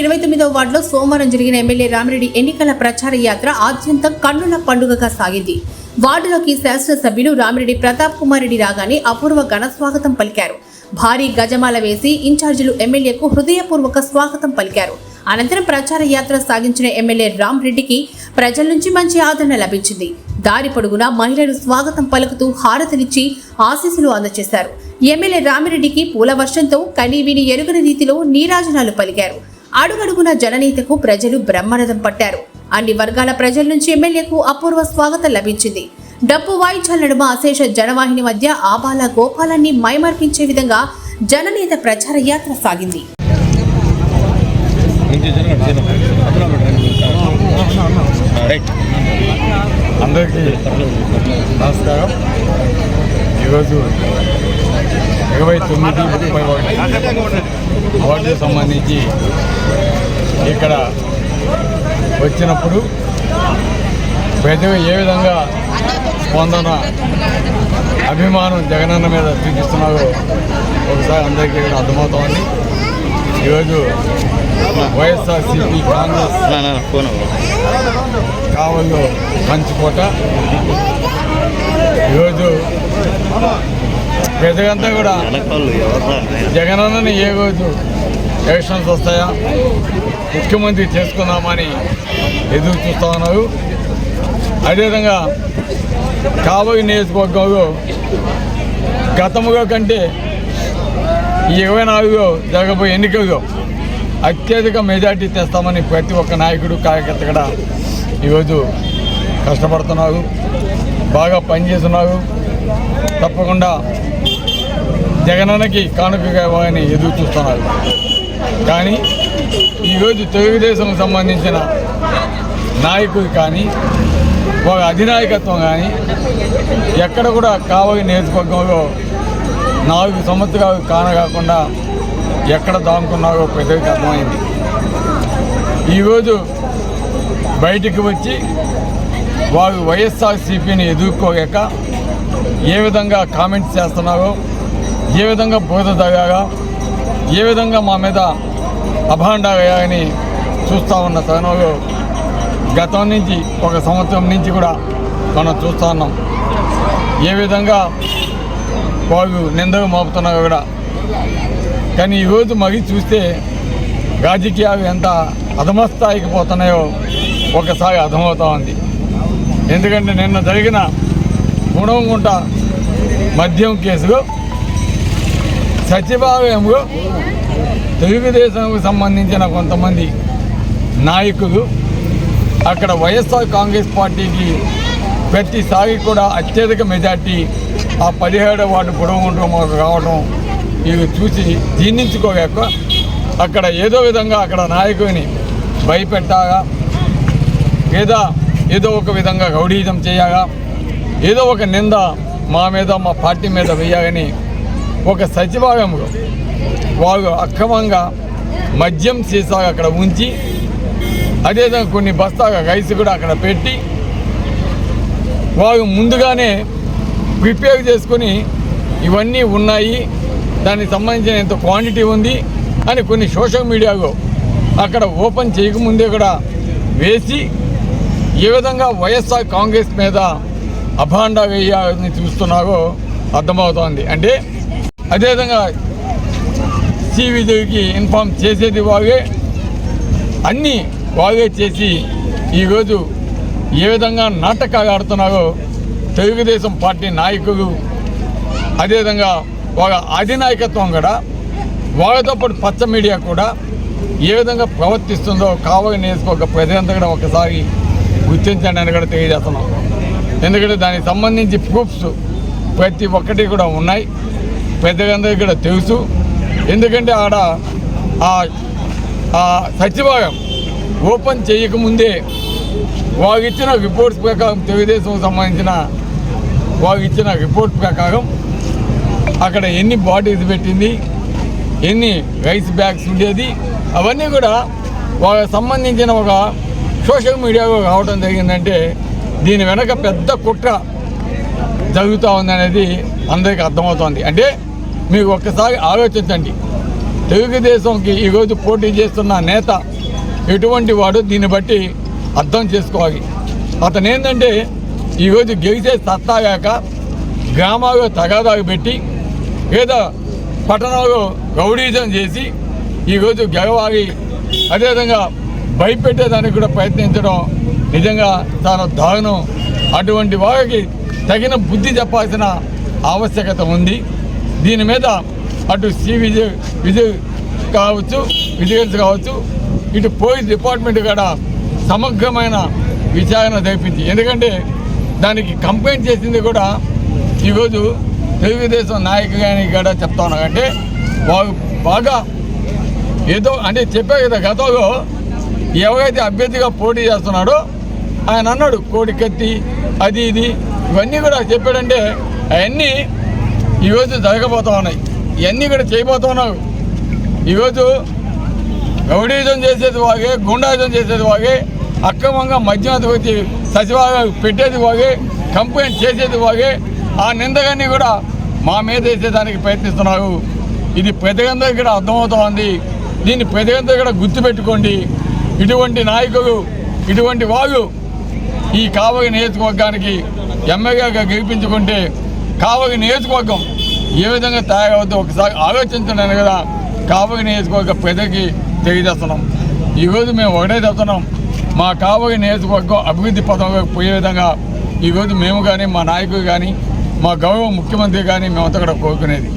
ఇరవై తొమ్మిదవ వార్డులో సోమవారం జరిగిన ఎమ్మెల్యే రామిరెడ్డి ఎన్నికల ప్రచార యాత్ర అత్యంత కన్నుల పండుగగా సాగింది. వార్డులోకి శాసనసభ్యులు రామిరెడ్డి ప్రతాప్ కుమార్ రెడ్డి రాగానే అపూర్వ ఘన స్వాగతం పలికారు. భారీ గజమాల వేసి ఇన్ఛార్జీలు ఎమ్మెల్యేకు హృదయపూర్వక స్వాగతం పలికారు. అనంతరం ప్రచార యాత్ర సాగించిన ఎమ్మెల్యే రామ్ రెడ్డికి ప్రజల నుంచి మంచి ఆదరణ లభించింది. దారి పొడుగునా మహిళలు స్వాగతం పలుకుతూ హారతినిచ్చి ఆశీస్సులు అందజేశారు. ఎమ్మెల్యే రామిరెడ్డికి పూల వర్షంతో కనీవిని ఎరుగని రీతిలో నీరాజనాలు పలికారు. అడుగడుగున జననేతకు ప్రజలు బ్రహ్మరథం పట్టారు. అన్ని వర్గాల ప్రజల నుంచి ఎమ్మెల్యేకు అపూర్వ స్వాగతం లభించింది. డప్పు వాయిద్యాల నడుమ అశేష జనవాహిని మధ్య ఆబాల గోపాలాన్ని మైమర్పించే విధంగా జననేత ప్రచార యాత్ర సాగింది. అందరికీ నమస్కారం. ఈరోజు ఇరవై తొమ్మిది ముప్పై ఒకటి అవార్డుకు సంబంధించి ఇక్కడ వచ్చినప్పుడు ప్రజలు ఏ విధంగా స్పందన అభిమానం జగనన్న మీద చూపిస్తున్నారో ఒకసారి అందరికీ ఇక్కడ అర్థమవుతోంది. ఈరోజు వైఎస్ఆర్సీపీ కాంగ్రెస్ ఫోన్. కావల్లో మంచుకోట ఈరోజు ప్రజలంతా కూడా జగనన్నని ఏ రోజు ఎలక్షన్స్ వస్తాయా? ముఖ్యమంత్రి చేసుకుందామని ఎదురు చూస్తూ ఉన్నారు. అదేవిధంగా కాబోయే నియోజకవర్గంలో గతముగా కంటే ఈ ఇరవై నాలుగులో జరగబోయే ఎన్నికల్లో అత్యధిక మెజార్టీ తెస్తామని ప్రతి ఒక్క నాయకుడు కార్యకర్త కూడా ఈరోజు కష్టపడుతున్నారు బాగా పనిచేస్తున్నారు తప్పకుండా జగనన్నకి కానుకగా ఇవ్వాలని ఎదురు చూస్తున్నారు కానీ ఈరోజు తెలుగుదేశం సంబంధించిన నాయకుడు కానీ ఒక అధినాయకత్వం కానీ ఎక్కడ కూడా కావలి నియోజకవర్గంలో నాలుగు సంవత్సరాలు కానగాకుండా ఎక్కడ దాముకున్నారో ప్రజలకు అర్థమైంది. ఈరోజు బయటికి వచ్చి వారు వైఎస్ఆర్సీపీని ఎదుర్కోలేక ఏ విధంగా కామెంట్స్ చేస్తున్నారో ఏ విధంగా బోధ తగాగా ఏ విధంగా మా మీద అభాండాలని చూస్తూ ఉన్న తరుణంలో గతం నుంచి ఒక సంవత్సరం నుంచి కూడా మనం చూస్తూ ఉన్నాం. ఏ విధంగా వాళ్ళు నిందకు మోపుతున్నారో కూడా. కానీ ఈరోజు మరి చూస్తే రాజకీయాలు ఎంత అధమస్థాయికి పోతున్నాయో ఒకసారి అర్థమవుతా ఉంది. ఎందుకంటే నిన్న జరిగిన గుణంగుంట మద్యం కేసులో సచివాలయంలో తెలుగుదేశంకు సంబంధించిన కొంతమంది నాయకులు అక్కడ వైఎస్ఆర్ కాంగ్రెస్ పార్టీకి ప్రతిసారి కూడా అత్యధిక మెజార్టీ ఆ పదిహేడవ వార్డు పొడవుకుంటూ మాకు రావడం ఇవి చూసి జీర్ణించుకోలేక అక్కడ ఏదో విధంగా అక్కడ నాయకుని భయపెట్టాగా లేదా ఏదో ఒక విధంగా రౌడీజం చేయగా ఏదో ఒక నింద మా మీద మా పార్టీ మీద వేయాలని ఒక సచివాలయంలో వాళ్ళు అక్రమంగా మద్యం సీసాగా అక్కడ ఉంచి అదేవిధంగా కొన్ని బస్తాగా రైస్ కూడా అక్కడ పెట్టి వాళ్ళు ముందుగానే ప్రిపేర్ చేసుకొని ఇవన్నీ ఉన్నాయి దానికి సంబంధించిన ఎంత క్వాంటిటీ ఉంది అని కొన్ని సోషల్ మీడియాలో అక్కడ ఓపెన్ చేయకముందే కూడా వేసి ఏ విధంగా వైఎస్ఆర్ కాంగ్రెస్ మీద అభాండా వేయాలని చూస్తున్నారో అర్థమవుతోంది. అంటే అదేవిధంగా సివిజీకి ఇన్ఫామ్ చేసేది వాగే అన్నీ వాగే చేసి ఈరోజు ఏ విధంగా నాటకాలు ఆడుతున్నారో తెలుగుదేశం పార్టీ నాయకులు అదేవిధంగా వాళ్ళ అధినాయకత్వం కూడా వాళ్ళతో పాటు పచ్చ మీడియా కూడా ఏ విధంగా ప్రవర్తిస్తుందో కావలి నేర్చుకోక ప్రజలంతా కూడా ఒకసారి గుర్తించండి అని కూడా తెలియజేస్తున్నాం. ఎందుకంటే దానికి సంబంధించి ప్రూఫ్స్ ప్రతి ఒక్కటి కూడా ఉన్నాయి. పెద్దగందరికి కూడా తెలుసు. ఎందుకంటే ఆడ ఆ- ఆ సచివాలయం ఓపెన్ చేయకముందే వాళ్ళు ఇచ్చిన రిపోర్ట్స్ ప్రకారం తెలుగుదేశం సంబంధించిన వాళ్ళు ఇచ్చిన రిపోర్ట్ ప్రకారం అక్కడ ఎన్ని బాడీస్ పెట్టింది ఎన్ని రైస్ బ్యాగ్స్ ఉండేది అవన్నీ కూడా వాళ్ళకి సంబంధించిన ఒక సోషల్ మీడియాలో రావడం జరిగిందంటే దీని వెనక పెద్ద కుట్ర జరుగుతూ ఉందనేది అందరికీ అర్థమవుతోంది. అంటే మీకు ఒక్కసారి ఆలోచించండి. తెలుగుదేశంకి ఈరోజు పోటీ చేస్తున్న నేత ఎటువంటి వాడు దీన్ని బట్టి అర్థం చేసుకోవాలి. అతను ఏంటంటే ఈరోజు గెలిచే సత్తాగాక గ్రామాల్లో తగాదాలు పెట్టి లేదా పట్టణంలో గౌడీజం చేసి ఈరోజు గెలవాలి. అదేవిధంగా భయపెట్టేదానికి కూడా ప్రయత్నించడం నిజంగా చాలా దారుణం. అటువంటి వారికి తగిన బుద్ధి చెప్పాల్సిన ఆవశ్యకత ఉంది. దీని మీద అటు సి విజయ్ విజయ్ కావచ్చు విజిలెన్స్ కావచ్చు ఇటు పోలీస్ డిపార్ట్మెంట్ కూడా సమగ్రమైన విచారణ జరిపించి ఎందుకంటే దానికి కంప్లైంట్ చేసింది కూడా ఈరోజు తెలుగుదేశం నాయకులు కూడా చెప్తా ఉన్నారు. వారు బాగా ఏదో అంటే చెప్పే కదా గతంలో ఎవరైతే అభ్యర్థిగా పోటీ చేస్తున్నాడో ఆయన అన్నాడు కోడి కత్తి అది ఇది. ఇవన్నీ కూడా చెప్పాడంటే అవన్నీ ఈరోజు జరగబోతా ఉన్నాయి. ఇవన్నీ కూడా చేయబోతా ఉన్నారు ఈరోజు రౌడీజం చేసేది వాగే గుండాజం చేసేది వాగే అక్రమంగా మధ్యాహ్నం వచ్చి సచివాలయం పెట్టేది వాగే కంప్లైంట్ చేసేది వాగే ఆ నిందగాన్ని కూడా మా మీద వేసేదానికి ప్రయత్నిస్తున్నారు ఇది ప్రతిగందరికి కూడా అర్థమవుతోంది దీన్ని ప్రతిగందరికి కూడా గుర్తుపెట్టుకోండి. ఇటువంటి నాయకులు ఇటువంటి వాళ్ళు ఈ కావలి నియోజకవర్గానికి ఎమ్మెల్యేగా గెలిపించుకుంటే కావలి నియోజకవర్గం ఏ విధంగా తయారవుద్దో ఒకసారి ఆలోచించడానికి కదా. కావలి నియోజకవర్గ ప్రజలకి తెలియజేస్తున్నాం. ఈరోజు మేము ఒకటే చెప్తున్నాం. మా కావలి నియోజకవర్గం అభివృద్ధి పదంలో పోయే విధంగా ఈరోజు మేము కానీ మా నాయకులు కానీ మా గౌరవ ముఖ్యమంత్రి కానీ మేమంతా కూడా కోరుకునేది.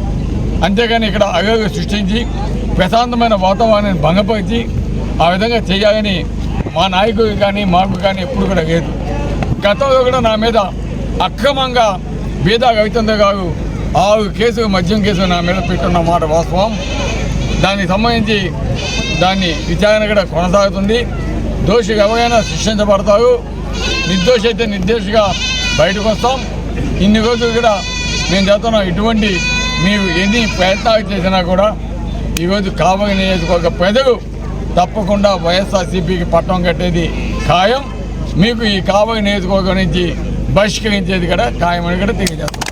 అంతేగాని ఇక్కడ అగలు సృష్టించి ప్రశాంతమైన వాతావరణాన్ని భంగపరిచి ఆ విధంగా చేయాలని మా నాయకుడికి కానీ మాకు కానీ ఎప్పుడు కూడా లేదు. గతంలో కూడా నా మీద అక్రమంగా బీదా రవిచంద్ర గారు ఆరు కేసు మద్యం కేసు నా మీద పెట్టున్న మాట వాస్తవం. దానికి సంబంధించి దాన్ని విచారణ కూడా కొనసాగుతుంది. దోషి ఎవరైనా శిక్షించబడతారు. నిర్దోషి అయితే నిర్దోషిగా బయటకు వస్తాం. ఇన్ని రోజులు కూడా మేము చేస్తున్న ఇటువంటి మీరు ఎన్ని ప్రయత్నాలు చేసినా కూడా ఈరోజు కామగ నియోజకవర్గ ప్రజలు తప్పకుండా వైఎస్ఆర్సీపీకి పట్టం కట్టేది ఖాయం. మీకు ఈ కాబోయే నియోజకవర్గం నుంచి బహిష్కరించేది కూడా ఖాయం అని కూడా తెలియజేస్తాం.